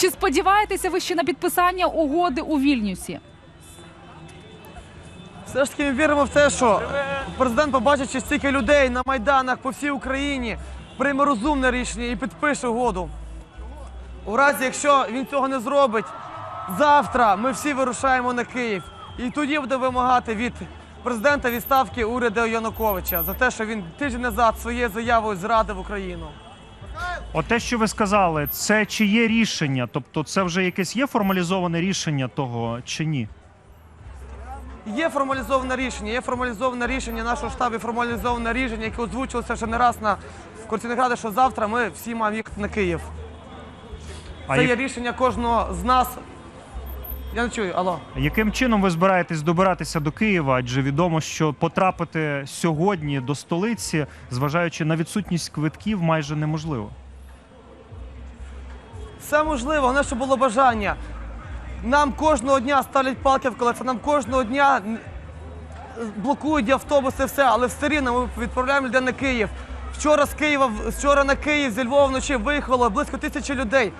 Чи сподіваєтеся ви ще на підписання угоди у Вільнюсі? Все ж таки ми віримо в те, що президент, побачивши стільки людей на майданах по всій Україні, прийме розумне рішення і підпише угоду. У разі, якщо він цього не зробить, завтра ми всі вирушаємо на Київ. І тоді буде вимагати від президента відставки уряду Януковича за те, що він тиждень назад своєю заявою зрадив Україну. От те, що ви сказали, це чи є рішення? Тобто, це вже якесь є формалізоване рішення того чи ні? Є формалізоване рішення, є формалізоване рішення нашого штабу, формалізоване рішення, яке озвучувалося вже не раз на Координаційній раді, що завтра ми всі маємо їхати на Київ. А Це як- є рішення кожного з нас. Я не чую, алло. Яким чином ви збираєтесь добиратися до Києва? Адже відомо, що потрапити сьогодні до столиці, зважаючи на відсутність квитків, майже неможливо. Все можливо, головне, щоб було бажання. Нам кожного дня ставлять палки в колеса, нам кожного дня блокують автобуси, все, але все рівно ми відправляємо людей на Київ. Вчора з Києва, вчора на Київ зі Львова вночі виїхало близько тисячі людей.